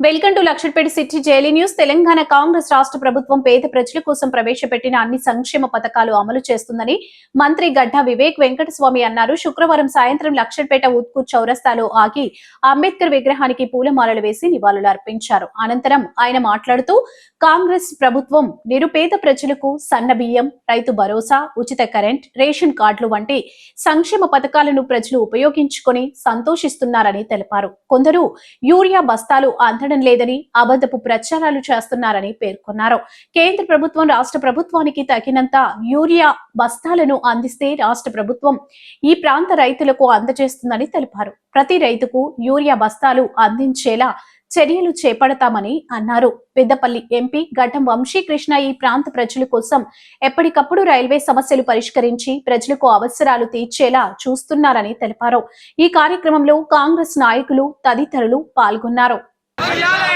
Welcome to Lakshapet city daily news. Telangana Congress రాష్ట్ర ప్రభుత్వం పేద ప్రజల కోసం ప్రవేశపెట్టిన అన్ని సంక్షేమ పథకాలు అమలు చేస్తుందని మంత్రి గడ్డ వివేక్ వెంకటస్వామి అన్నారు. శుక్రవారం సాయంత్రం లక్షపేట ఉత్కు చౌరస్తాలో ఆగి అంబేద్కర్ విగ్రహానికి పూలమాలలు వేసి నివాళులు అర్పించారు అనంతరం ఆయన మాట్లాడుతూ కాంగ్రెస్ ప్రభుత్వం నిరుపేద ప్రజలకు సన్న బియ్యం రైతు భరోసా ఉచిత కరెంట్ రేషన్ కార్డులు వంటి సంక్షేమ పథకాలను ప్రజలు ఉపయోగించుకొని సంతోషిస్తున్నారని తెలిపారు. కొందరు యూరియా బస్తాలు మారడం లేదని అబద్ధపు ప్రచారాలు చేస్తున్నారని పేర్కొన్నారు. కేంద్ర ప్రభుత్వం రాష్ట్ర ప్రభుత్వానికి తగినంత యూరియా బస్తాలను అందిస్తే రాష్ట్ర ప్రభుత్వం ఈ ప్రాంత రైతులకు అందజేస్తుందని తెలిపారు. ప్రతి రైతుకు యూరియా బస్తాలు అందించేలా చర్యలు చేపడతామని అన్నారు. పెద్దపల్లి ఎంపీ ఘటం వంశీకృష్ణ ఈ ప్రాంత ప్రజల కోసం ఎప్పటికప్పుడు రైల్వే సమస్యలు పరిష్కరించి ప్రజలకు అవసరాలు తీర్చేలా చూస్తున్నారని తెలిపారు. ఈ కార్యక్రమంలో కాంగ్రెస్ నాయకులు తదితరులు పాల్గొన్నారు. సార్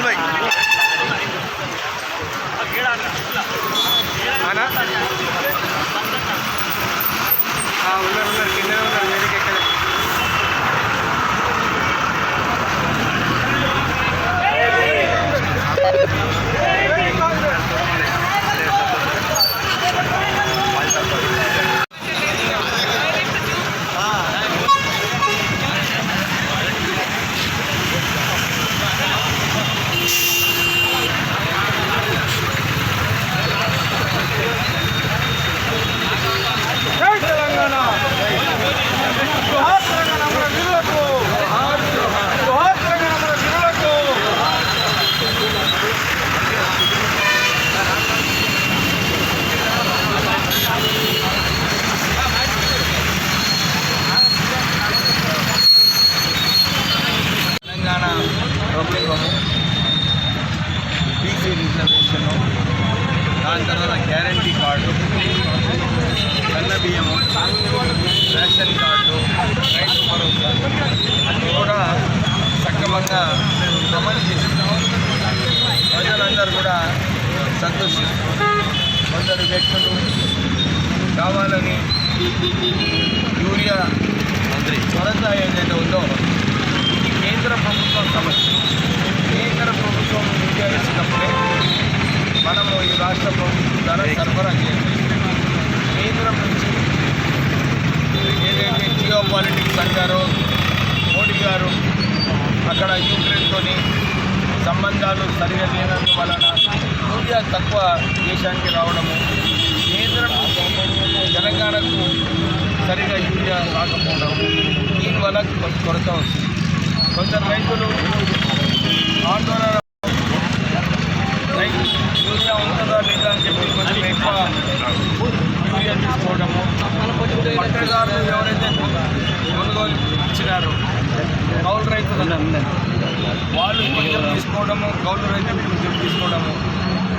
হুসেন ভাই হ্যাঁ উনার উনার কিনা అమలు చేస్తున్నాం ప్రజలందరూ కూడా సంతోషిస్తున్నారు కొందరు వ్యక్తులు కావాలని యూరియా కొరత ఏదైతే ఉందో ఇది కేంద్ర ప్రభుత్వం సమస్య. కేంద్ర ప్రభుత్వం యూరియా ఇచ్చినప్పుడే మనము ఈ రాష్ట్ర ప్రభుత్వం ద్వారా సరఫరా చేయాలి. కేంద్రం నుంచి ఏదైతే జియో పాలిటిక్స్ అంటారో మోడీ గారు అక్కడ యూక్రెయిన్తోని సంబంధాలు సరిగా లేనందువలన యూరియా తక్కువ దేశానికి రావడము కేంద్రం తెలంగాణకు సరిగా యూరియా రాకపోవడం దీనివల్ల కొంత కొరత వస్తుంది. కొందరు రైతులు ఆందోళన యూరియా ఉంటుందా లేదా అని చెప్పి కొంచెం ఎక్కువ యూరియా తీసుకోవడము. పట్టదారులు ఎవరైతే కొనుగోలు ఇచ్చినారో కౌలు రైతులు. వాళ్ళు కొంచెం తీసుకోవడము కౌలు రైతులు కొంచెం తీసుకోవడము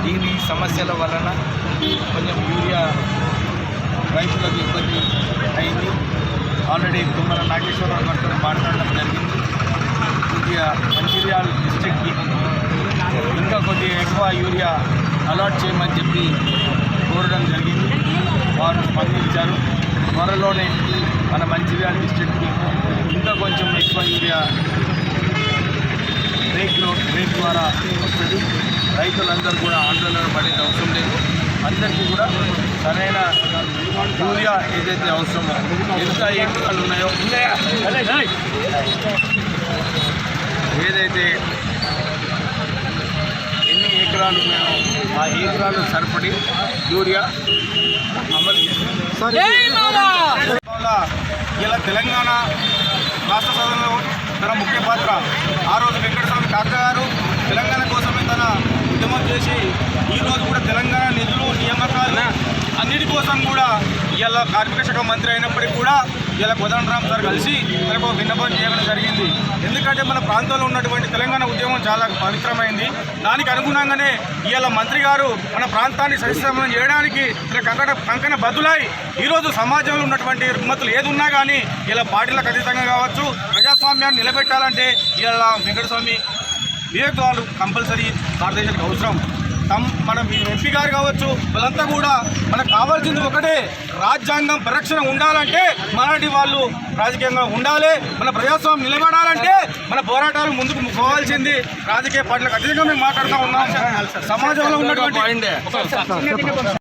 దీని సమస్యల వలన కొంచెం యూరియా రైతులకు ఇబ్బంది అయింది. ఆల్రెడీ కుమ్మర నాగేశ్వరరావు గారితో మాట్లాడడం జరిగింది. కొద్దిగా మంచిర్యాల డిస్టిక్కి ఇంకా కొద్దిగా ఎక్కువ యూరియా అలాట్ చేయమని చెప్పి కోరడం జరిగింది. వారు స్పందించారు. త్వరలోనే మన మంచిర్యాల డిస్టిక్కి ఎక్కువ యూరియా రేట్లో రేట్ ద్వారా వస్తుంది. రైతులందరూ కూడా ఆందోళన పడేది అవసరం లేదు. అందరికీ కూడా సరైన యూరియా ఏదైతే అవసరమో ఎంత ఎకరాలు ఉన్నాయో ఏదైతే ఎన్ని ఎకరాలు ఉన్నాయో ఆ ఎకరాలు సరిపడి యూరియా అమలు ఇలా తెలంగాణ రాష్ట్ర సభలో తన ముఖ్య పాత్ర. ఆ రోజు వెంకటస్వామి కాక గారు తెలంగాణ కోసమే తన ఉద్యమం చేసి ఈరోజు కూడా తెలంగాణ నిధులు నియామకాలు అన్నిటి కోసం కూడా ఇలా కార్మిక శాఖ మంత్రి అయినప్పటికీ కూడా ఇలా కోదండరామ్ సార్ కలిసి మనకు విన్నపం చేయడం జరిగింది. ఎందుకంటే మన ప్రాంతంలో ఉన్నటువంటి తెలంగాణ ఉద్యమం చాలా పవిత్రమైంది. దానికి అనుగుణంగానే ఇవాళ మంత్రి గారు మన ప్రాంతాన్ని సరిశ్రమం చేయడానికి కంకణ కంకణ బదులై ఈరోజు సమాజంలో ఉన్నటువంటి రుగ్మతులు ఏది ఉన్నా కానీ ఇలా పార్టీలకు అతీతంగా కావచ్చు. ప్రజాస్వామ్యాన్ని నిలబెట్టాలంటే ఇలా వెంకటస్వామి వివేక్ కంపల్సరీ భారతదేశానికి అవసరం. తమ్ మన ఎంపీ గారు కావచ్చు వాళ్ళంతా కూడా మనకు కావాల్సింది ఒకటే రాజ్యాంగం పరిరక్షణ ఉండాలంటే మనటి వాళ్ళు రాజకీయంగా ఉండాలి మన ప్రజాస్వామ్యం నిలబడాలంటే మన పోరాటాలు ముందుకు పోవాల్సింది రాజకీయ పార్టీలకు అతీతంగా మేము మాట్లాడుతూ ఉన్నాం సమాజంలో ఉన్నటువంటి